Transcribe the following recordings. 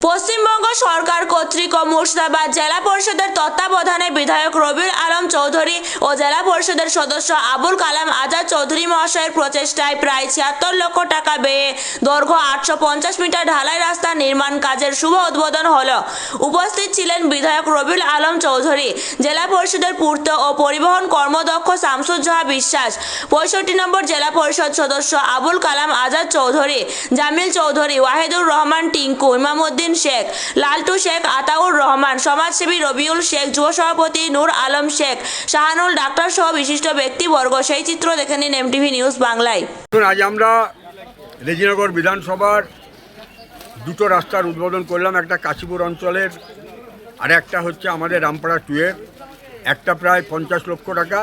পশ্চিমবঙ্গ সরকার কর্তৃক ও মুর্শিদাবাদ জেলা পরিষদের তত্ত্বাবধানে বিধায়ক রবিউল আলম চৌধুরী ও জেলা পরিষদের সদস্য আবুল কালাম আজাদ চৌধুরী মহাশয়ের প্রচেষ্টায় প্রায় ছিয়াত্তর লক্ষ টাকা ব্যয়ে দৈর্ঘ্য আটশো পঞ্চাশ মিটার ঢালাই রাস্তা নির্মাণ কাজের শুভ উদ্বোধন হলো। উপস্থিত ছিলেন বিধায়ক রবিউল আলম চৌধুরী, জেলা পরিষদের পূর্ত ও পরিবহন কর্মদক্ষ শামসুজ্জোহা বিশ্বাস, পঁয়ষট্টি নম্বর জেলা পরিষদ সদস্য আবুল কালাম আজাদ চৌধুরী, জামিল চৌধুরী, ওয়াহিদুর রহমান টিঙ্কু, ইমামুদ্দিন শেখ, লালটু শেখ আতাউর রহমান, সমাজসেবী রবিউল শেখ, যুব সভাপতি নূর আলম শেখ, শাহানুল ডাক্তার সহ বিশিষ্ট ব্যক্তিবর্গ। সেই চিত্র দেখে নিন এমটিভি নিউজ বাংলায়। আজ আমরা রেজিনগর বিধানসভার দুটো রাস্তার উদ্বোধন করলাম, একটা কাশীপুর অঞ্চলের, আর একটা হচ্ছে আমাদের রামপাড়া টুয়ের। একটা প্রায় পঞ্চাশ লক্ষ টাকা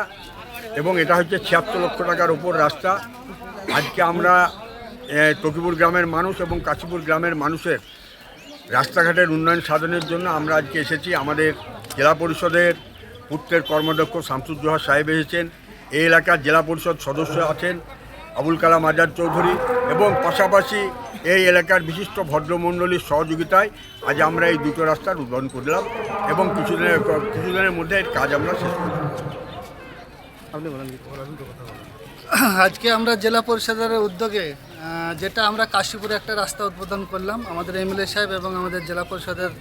এবং এটা হচ্ছে ছিয়াত্তর লক্ষ টাকার ওপর রাস্তা। আজকে আমরা তকিপুর গ্রামের মানুষ এবং কাশীপুর গ্রামের মানুষের রাস্তাঘাটের উন্নয়ন সাধনের জন্য আমরা আজকে এসেছি। আমাদের জেলা পরিষদের পূর্তের কর্মদক্ষ শামসুজ্জোহা সাহেব এসেছেন। এই এলাকার জেলা পরিষদ সদস্য আছেন আবুল কালাম আজাদ চৌধুরী এবং পাশাপাশি এই এলাকার বিশিষ্ট ভদ্রমণ্ডলীর সহযোগিতায় আজ আমরা এই দুটো রাস্তার উদ্বোধন করলাম এবং কিছুদিনের কিছুদিনের মধ্যে এর কাজ আমরা শেষ করলাম। আজকে আমরা জেলা পরিষদের উদ্যোগে যেটা আমরা কাশীপুরে একটা রাস্তা উদ্বোধন করলাম, আমাদের এমএলএ সাহেব এবং আমাদের জেলা পরিষদের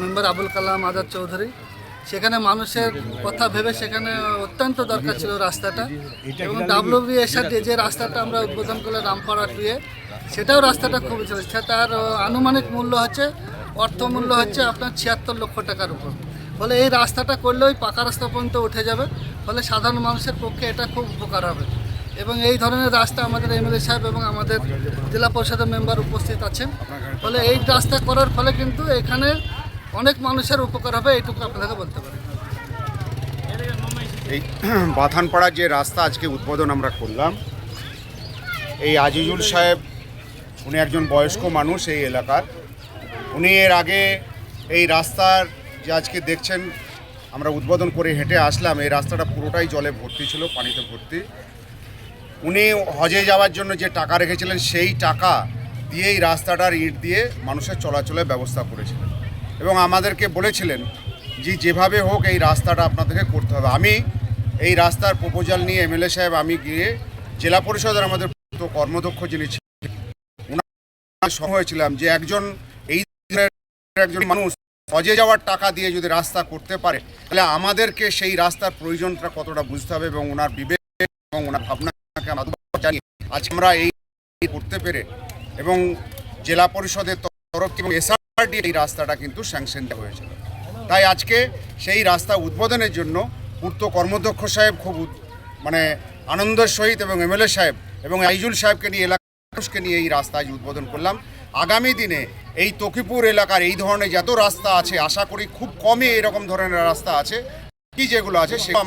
মেম্বার আবুল কালাম আজাদ চৌধুরী। সেখানে মানুষের কথা ভেবে সেখানে অত্যন্ত দরকার ছিল রাস্তাটা। এবং ডাব্লিউবিএসআর যে রাস্তাটা আমরা উদ্বোধন করলাম রামপাড়া টুয়ে সেটাও রাস্তাটা খুবই চলেছে। তার আনুমানিক মূল্য হচ্ছে, অর্থ মূল্য হচ্ছে আপনার ছিয়াত্তর লক্ষ টাকার উপর। ফলে এই রাস্তাটা করলে ওই পাকা রাস্তা পর্যন্ত উঠে যাবে, ফলে সাধারণ মানুষের পক্ষে এটা খুব উপকার হবে। এবং এই ধরনের রাস্তা আমাদের এমএলএ সাহেব এবং আমাদের জেলা পরিষদের মেম্বার উপস্থিত আছেন। ফলে এই রাস্তা করার ফলে কিন্তু এখানে অনেক মানুষের উপকার হবে, এইটুকু আপনাকে বলতে পারি। এই বাথানপাড়ার যে রাস্তা আজকে উদ্বোধন আমরা করলাম, এই আজিজুল সাহেব, উনি একজন বয়স্ক মানুষ এই এলাকার। উনি এর আগে এই রাস্তার যে আজকে দেখছেন, আমরা উদ্বোধন করে হেঁটে আসলাম, এই রাস্তাটা পুরোটাই জলে ভর্তি ছিল, পানিতে ভর্তি। উনি হজে যাওয়ার জন্য যে টাকা রেখেছিলেন, সেই টাকা দিয়ে এই রাস্তাটার ইট দিয়ে মানুষের চলাচলের ব্যবস্থা করেছিলেন। এবং আমাদেরকে বলেছিলেন যে যেভাবে হোক এই রাস্তাটা আপনাদেরকে করতে হবে। আমি এই রাস্তার প্রপোজাল নিয়ে এমএলএ সাহেব, আমি গিয়ে জেলা পরিষদের আমাদের কর্মদক্ষ যিনি ছিলেন হয়েছিলাম যে একজন এই একজন মানুষ হজে যাওয়ার টাকা দিয়ে যদি রাস্তা করতে পারে, তাহলে আমাদেরকে সেই রাস্তার প্রয়োজনটা কতটা বুঝতে হবে এবং ওনার বিবেক এবং ওনার ভাবনাকে জানিয়ে আজ আমরা এই করতে পেরে এবং জেলা পরিষদের তরফ এবং এসআরডি এই রাস্তাটা কিন্তু স্যাংশন দেওয়া হয়েছিল তাই আজকে সেই রাস্তা উদ্বোধনের জন্য পূর্ত কর্মদক্ষ সাহেব খুব মানে আনন্দের সহিত এবং এমএলএ সাহেব এবং আইজুল সাহেবকে নিয়ে, এলাকার মানুষকে নিয়ে এই রাস্তা আজ উদ্বোধন করলাম। আগামী দিনে এই তকিপুর এলাকার এই ধরনের যত রাস্তা আছে, আশা করি খুব কমই এরকম ধরনের রাস্তা আছে। কি যেগুলো আছে সেগুলো